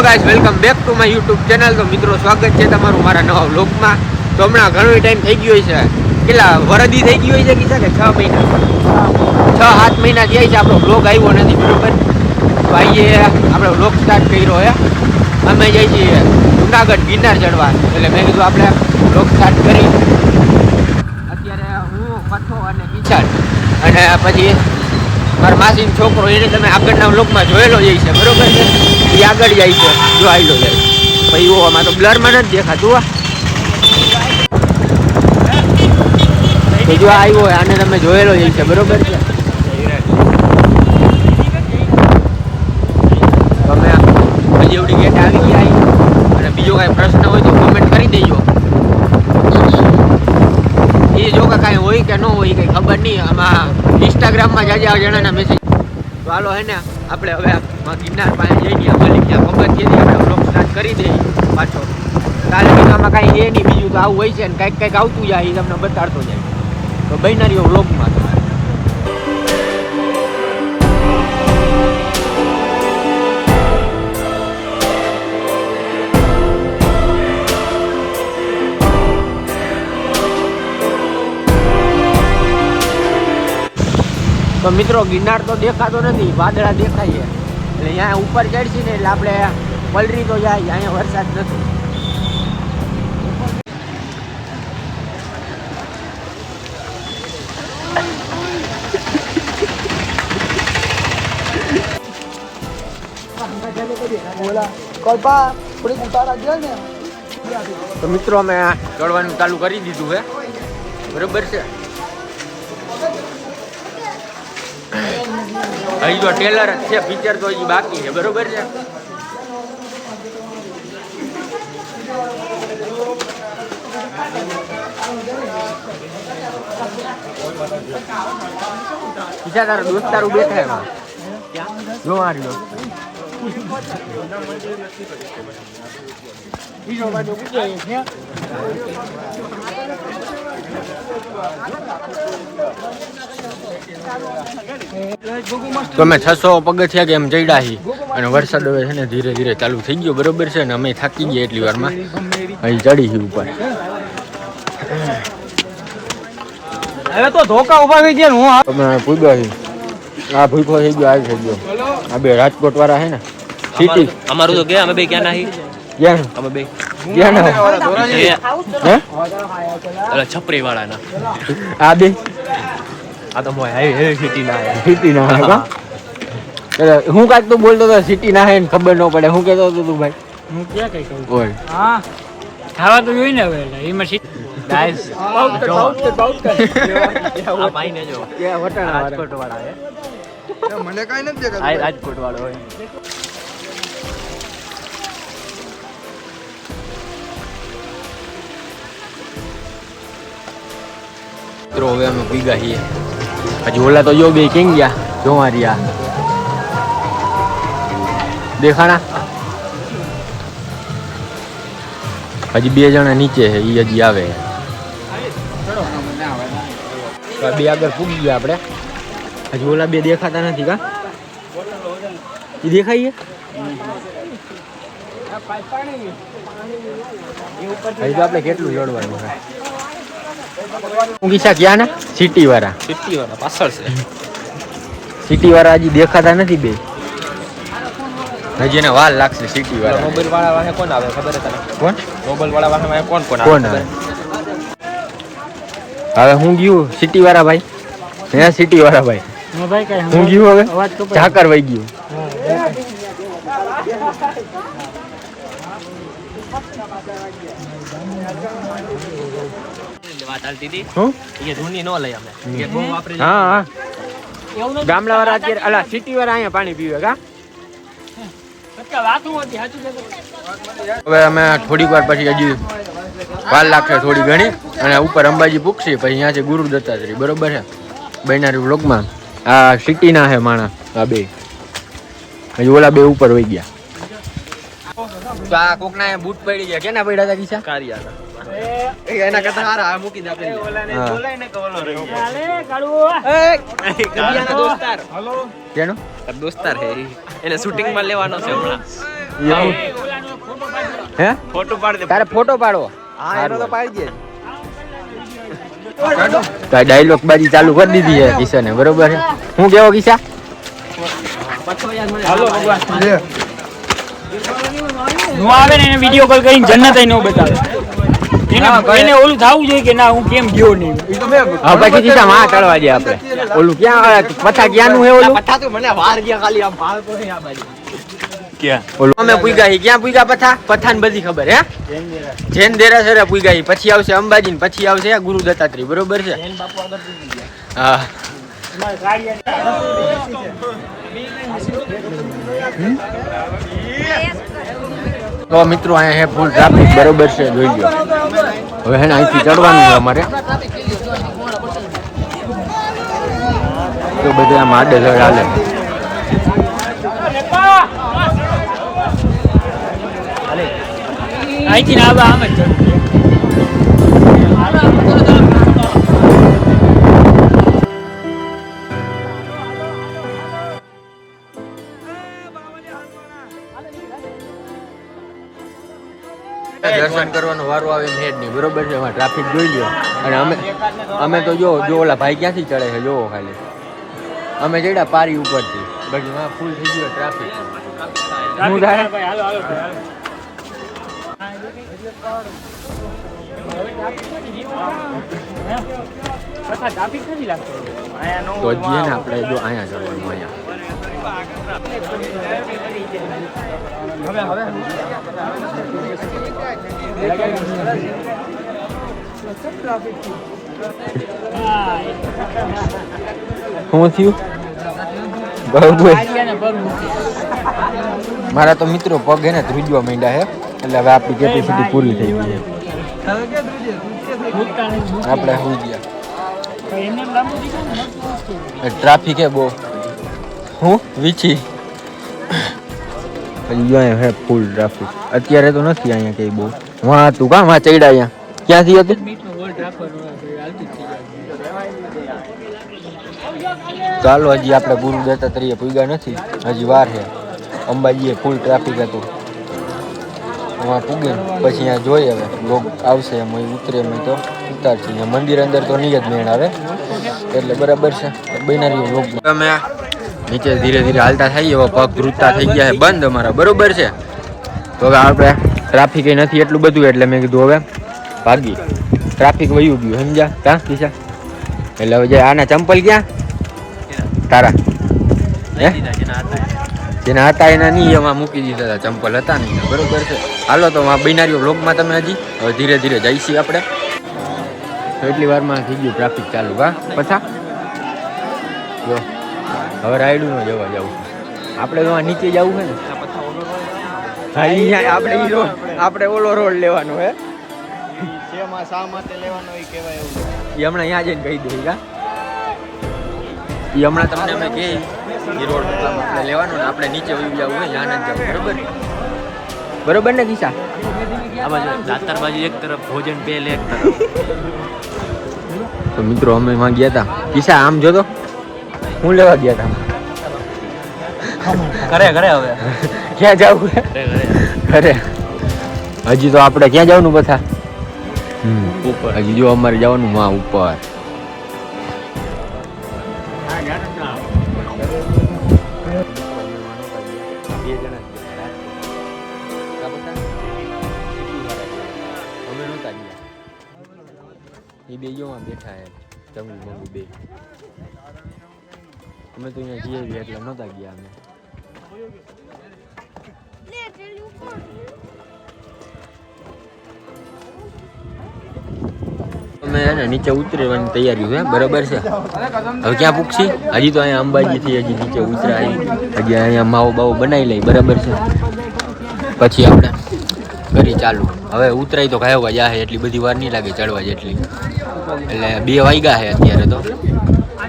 Hello welcome back to my YouTube channel તો મિત્રો, સ્વાગત છે તમારું મારા નવા વ્લોગમાં તો હમણાં ઘણો ટાઈમ થઈ ગયો છે. કેટલા વરદી થઈ ગયો છે કીધા કે છ મહિના? છ, સાત મહિના થયા છે, આપણો વ્લોગ આવ્યો નથી, બરોબર? તો આપણે વ્લોગ સ્ટાર્ટ કર્યો હે. અમે જઈએ છીએ જુનાગઢ ગિરનાર ચડવા. એટલે મેં કીધું આપણે વ્લોગ સ્ટાર્ટ કરી. અત્યારે હું કથો અને કિચન અને પછી મારા માસીનો છોકરો એને તમે આગળના લોકમાં જોયેલો જાય છે, બરોબર છે? એ આગળ જાય છે, જો આવેલો જાય. પછી ઓ, આમાં તો બ્લરમાં નથી દેખાતું આ જો આવ્યો આને તમે જોયેલો જાય છે, બરોબર છે તમે હજી એવડી ગેટ આવી ગયા અને બીજો કાંઈ પ્રશ્ન હોય તો કમેન્ટ કરી દેજો એ જો કે કાંઈ હોય કે ન હોય કંઈ ખબર નહીં આમાં ઇન્સ્ટાગ્રામમાં જાજા જણાના મેસેજ તો હાલો હે ને, આપણે હવે ગિરનાર પાસે જઈને અમારી ત્યાં પગથિયેથી આપણે બ્લોક સ્ટાર્ટ કરી દઈએ પાછો. કાલે કીધું આમાં કાંઈ એ નહીં, બીજું તો આવું હોય છે ને, કાંઈક કાંઈક આવતું જાય, એ તમને બતાડતો જાય. તો બહેનારીઓ વ્લોગમાં તમારે તો મિત્રો ગિરનાર તો દેખાતો નથી વાદળા દેખાય છે. એટલે અહીંયા ઉપર ચડશે ને એટલે આપણે પલરી તો જાય અહીંયા વરસાદ નથી. તો મિત્રો અમે ચડવાનું ચાલુ કરી દીધું છે બરોબર છે? હજી તો ટેલર જ છે પિક્ચર તો હજી બાકી છે, બરોબર છે? બીજા તારો દોસ્તારું બેઠા એમાં. જો મારી દોસ્ત. તો અમે છસો પગથિયા કે એમ ચડ્યા છીએ અને વરસાદ હવે છે ને ધીરે ધીરે ચાલુ થઈ ગયો. બરોબર છે ને અમે થાકી ગયા એટલી વારમાં. અહીં ચડી ગયું ઉપર. હવે તો ધોકા ઊભા થઈ ગયા ને હું તમે પૂગ્યા છીએ આ ભૂખો થઈ ગયો આ થઈ ગયો. આ બે રાજકોટ વાળા છે ને. સિટી અમારું- તો ગયા અમે બે ક્યાં નાહી? ક્યાં? અમે બે. ક્યાં ના હે ઓલા છપરી વાળાના. આ બે? આ તો મોય હે સિટી ના હે. સિટી ના હે એટલે હું કાંઈક તો બોલતો હતો સિટી ના હે ને ખબર ન પડે. હું કહેતો હતો તું ભાઈ. હું ક્યાં કઈ કહું? બોલ. હા ખાવા તો જોઈ ને હવે એમાં શી Guys, જો આ ભાઈને જો. ક્યાં વટાણા રાજકોટ વાળા. હે. મને કઈ નથી દેખાતું. આ રાજકોટ વાળો હોય મિત્રો હવે અમે પીગા છીએ. હજી ઓલા તો જો બે કેમ ગયા? જો મારી આ દેખાણા? હજી બે જણા નીચે છે એ હજી આવે. તો આ બે આગળ ફૂગી ગયા આપણે. હજી ઓલા બે દેખાતા નથી કા? એ દેખાઈએ હજી તો આપણે કેટલું ચડવાનું છે? કિસ્સા ક્યાં ના સિટી વાળા સિટી વાળા પાછળ છે. સિટી વાળા હજી દેખાતા નથી બે. હજી એને વાર લાગશે સિટી વાળા મોબાઈલ વાળા વાહે કોણ આવે? ખબર છે તને? કોણ? મોબાઈલ વાળા વાહે કોણ કોણ આવે? હવે હું ગયું સિટી વાળા ભાઈ? હે સિટી વાળા ભાઈ? હું ભાઈ કઈ ગયું હવે? ઝાકર વહી ગયું. વાત ચાલતી હતી શું એ ધૂની નો લઈ અમે. કે બહુ વાપરી હા હા. ગામડા વાળા અત્યારે અલા સિટી વાળા અહીંયા પાણી પીવે કા? સત્ય વાતું હતી? સાચું છે હવે અમે થોડીક વાર પછી હજી વાર લાગશે થોડી ઘણી અને ઉપર અંબાજી પૂકશે પછી અહીંયા છે ગુરુ દત્તાત્રી બરોબર છે? બૈનારી વ્લોગમાં. આ સિટીના છે માણા આ બે. હજી ઓલા બે ઉપર વહી ગયા. તો આ કોકના બૂટ પડી ગયા. કેના પડ્યા હતા કિસ્સા કારિયાના એ એના કરતા હારા મૂકી દે આપણે ઓલાને હા. બોલાય ને કે ઓલો રહી ચાલે કાઢું કબિયાના દોસ્તાર. હલો. કેનો? દોસ્તાર હે એને શૂટિંગમાં લેવાનો છે હમણાં. હે? ફોટો પાડ દે તારે ફોટો પાડવો. હા એનો તો પાડી દે તો ડાયલોગ બાજી ચાલુ કરી દીધી છે કિશને બરોબર હું કેવો કિસ્સા હાલો નો આવે ને એને વીડિયો કોલ કરીને જન્નત ય બતાવે. એને. એને ઓલું થવું જોઈએ કે ના હું કેમ ગયો નહીં? હા પછી કિસ્સા માં ચડવા દે આપણે? ઓલું ક્યાં પથા ક્યાંનું હે ઓલું? પઠા તો મને વાર ગયા ખાલી આમ ભાળ તો નહીં આ બાજુ. અમે પૂગ્યા હી ક્યાં પૂગ્યા પથા? પથાન બધી ખબર હે? જૈન દેરાસરે પૂગ્યા હી પછી આવશે અંબાજી ને પછી આવશે ગુરુ દત્તાત્રેય બરોબર છે? હા. તો મિત્રો અહીંયા હે ફૂલ ટ્રાફિક બરોબર છે જોઈ ગયો હવે હે અહીંથી ચડવાનું છે અમારે. તો બધે આમ આડે હાલે અહીંથી ને આવા આમ જ દર્શન કરવાનો વારો આવે હેડ નહીં બરોબર છે? એમાં ટ્રાફિક જોઈ લ્યો. અને અમે અમે તો જો જો ઓલા ભાઈ ક્યાંથી ચડે છે જોવો ખાલી. અમે ચડ્યા પારી ઉપરથી. બાકી ફૂલ થઈ ગયો ટ્રાફિક હું થાય? તો જઈએ ને આપણે જો અહીંયા જવાનું અહીંયા શું થયું બરોબર. મારા તો મિત્રો પગ એને ધ્રુજવા માંડ્યા છે એટલે હવે આપણી કેપેસિટી પૂરી થઈ ગઈ આપણે હોઈ ગયા. ટ્રાફિક હે બહુ. હું? વીછી. અહીંયા હે ફૂલ ટ્રાફિક અત્યારે તો નથી અહીંયા કઈ બહુ. વાં તું કાં? વાં ચડ્યા અહીંયા. ક્યાંથી હતું. ચાલો હજી આપણે ગુરુ દત્તાત્રેય પૂગ્યા નથી. હજી વાર છે. અંબાજીએ ફૂલ ટ્રાફિક હતું. એમાં પૂગે. પછી અહીંયા જોઈએ હવે. લોક આવશે એમ ઉતરે એમ તો ઉતારશે. અહીંયા મંદિર અંદર તો નહીં જ મેળ આવે. એટલે બરાબર છે. બનાવી લોક. તમે નીચે ધીરે ધીરે હાલતા થઈએ હવે પગ ધ્રુજતા થઈ ગયા છે. બંધ અમારા. બરોબર છે. તો હવે આપણે ટ્રાફિક નથી એટલું બધું એટલે મેં કીધું હવે ભાગી. ટ્રાફિક વયું ગયું. સમજ્યા? ક્યાં પીસા એટલે હવે જે આના ચંપલ ક્યાં? તારા. હે? જેના હતા એના નહીં એમાં મૂકી દીધા હતા. ચંપલ હતા નહીં બરોબર છે. હાલો તો આ બિનારીઓ બ્લોગમાં તમે હજી? હવે ધીરે ધીરે જઈશી આપણે. તો એટલી વારમાં થઈ ગયું ટ્રાફિક ચાલુ, હા? પછા? જો, હવે રાયડું જવા જવું આપણે તો નીચે જવું છે ને? હા અહીંયા આપણે આપણે ઓલો રોડ લેવાનો હે. એ કહેવાય એવું એ હમણાં અહીંયા જઈને કહી દે કા એ હમણાં તમને અમે કહી એ રોડ આપણે લેવાનું ને આપણે નીચે વયું જવું હોય આનંદ જવું બરોબર? બરોબર ને કિસ્સા આમાં જો દાતર બાજુ એક તરફ ભોજન બે એક તરફ. તો મિત્રો અમે એમાં ગયા હતા કિસ્સા આમ જોતો હું લેવા ગયા હતા ઘરે ઘરે હવે. ક્યાં જવું ઘરે હજી તો આપણે ક્યાં જવાનું બધા? ઉપર. હજી જો અમારે જવાનું માં ઉપર. એ બે જો બેઠા એમ. જંગલ મમ્મી બે. અમે તો અહીંયા જઈએ ગયા એટલે નહોતા ગયા અમે. અમે નીચે ઉતરવાની તૈયારી છે બરાબર છે? હવે ક્યાં પૂછી હજી તો અહીંયા અંબાજીથી હજી નીચે ઉતરાય. હજી અહીંયા માવો બાવો બનાવી લઈ, બરાબર છે? પછી આપણે કરી ચાલુ. હવે ઉતરાય તો ખાવા જાહે, એટલી બધી વાર નહીં લાગે ચડવા જેટલી. એટલે બે વાગ્યા છે અત્યારે તો,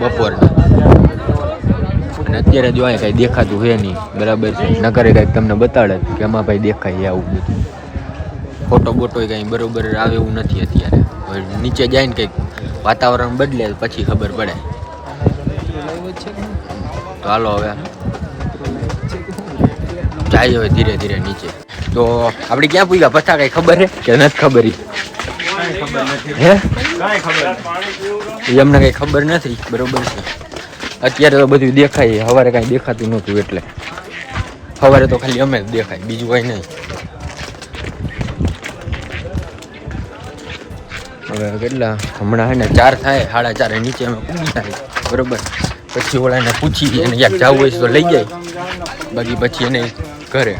બપોરના. અને અત્યારે જો કઈ દેખાતું છે નહીં, બરાબર છે. નકરે કાંઈક તમને બતાડે કે એમાં ભાઈ દેખાય આવું બધું. ફોટો બોટો કાંઈ બરોબર આવે એવું નથી અત્યારે. નીચે જાય ને કંઈક વાતાવરણ બદલે, પછી ખબર પડે. તો હાલો હવે. જાય હવે ધીરે ધીરે નીચે. તો આપણે ક્યાં પૂછ્યા પછા કઈ ખબર હે? કે નથી ખબર? હે? ઈ અમને કઈ ખબર નથી, બરોબર છે. અત્યારે તો બધું દેખાય, સવારે કાંઈ દેખાતું નહોતું એટલે. સવારે તો ખાલી અમે જ દેખાય, બીજું કઈ નહીં. હવે કેટલા? હમણાં હે ને ચાર થાય, સાડા ચારે નીચે અમે પૂરી થાય બરોબર. પછી ઓલાને પૂછી એને ક્યાંક જવું હોય તો લઈ જાય. બાકી પછી એને ઘરે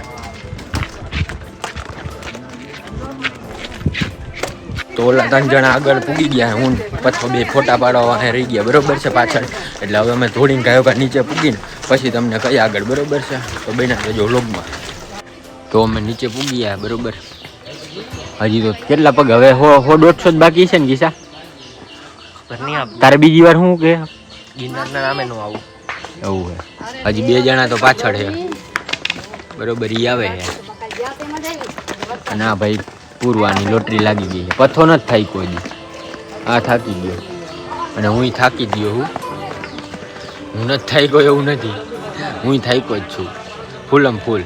તો ઓલા ત્રણ જણા આગળ પૂગી ગયા હું પાછો બે ફોટા પાડવા અહીં રહી ગયા બરોબર છે પાછળ. એટલે હવે અમે ધોળીને ગાયો કા નીચે પૂગીને પછી તમને કઈ આગળ બરોબર છે? તો બેના જજો લોગમાં તો અમે નીચે પૂગી ગયા બરોબર. હજી તો કેટલા પગ હવે હો હો દોઢસો જ બાકી છે ને ગીસા તારે બીજી વાર શું કે? ગિરનારના નામે નું આવું. એવું હે. હજી બે જણા તો પાછળ છે બરોબર ઈ આવે. છે અને આ ભાઈ પૂરવાની લોટરી લાગી ગઈ છે. પથ્થો નથી થાય કોઈ દી આ થાકી ગયો. અને હું થાકી ગયો હું. હું નથી થઈ ગયો એવું નથી. હું થાક્યો જ છું. ફૂલમ ફૂલ.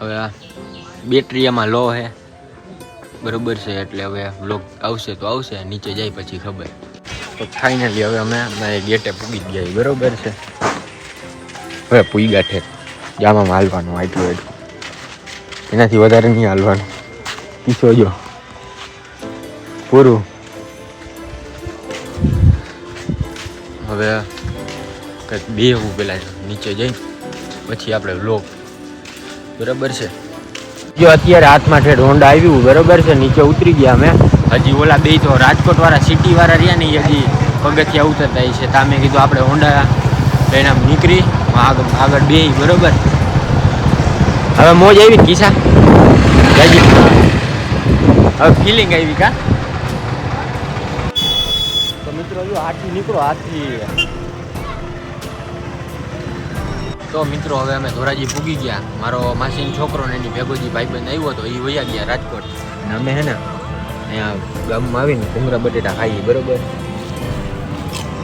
હવે આ બેટરી એમાં લો છે બરોબર છે એટલે હવે બ્લોક આવશે તો આવશે. નીચે જાય પછી ખબર. તો ફાઇનલી હવે અમે અમારે ગેટે પૂગી જ ગયા બરોબર છે. હવે પૂઈ ગાંઠે જામાં હાલવાનું આટલું એટલું એનાથી વધારે નહીં હાલવાનું. કિસ્સો જો. પૂરું. હવે કંઈક બે હું પેલા નીચે જઈ પછી આપણે લોક બરાબર છે? જો અત્યારે હાથમાં ઠેઠ હોન્ડા આવ્યું બરોબર છે? નીચે ઉતરી ગયા અમે. હજી ઓલા બે તો રાજકોટ વાળા સિટી વાળા રહ્યા ને હજી પગથિયા ઉતરતા છે. તામે કીધું આપણે હોન્ડા લઈને આમ નીકળી આગળ આગળ બે બરોબર? હવે મોજ આવી કિસ્સા હજી હવે ફિલિંગ આવી કા તો મિત્રો જો આથી નીકળો આથી તો મિત્રો હવે અમે ધોરાજી પૂગી ગયા. મારો માસીનો છોકરો ને એની ભેગોજી ભાઈબંધ આવ્યો હતો એ વયા ગયા રાજકોટ. અને અમે હે ને અહીંયા ગામમાં આવીને ભૂંગરા બટેટા ખાઈએ બરોબર?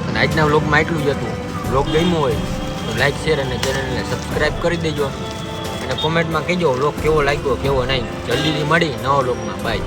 અને આજના વ્લોગમાં એટલું જ હતું. વ્લોગ ગમ્યો હોય તો લાઈક શેર અને ચેનલને સબસ્ક્રાઈબ કરી દેજો. અને કોમેન્ટમાં કહેજો વ્લોગ કેવો લાગ્યો કેવો નહીં. જલ્દીથી મળી નવો વ્લોગમાં. બાય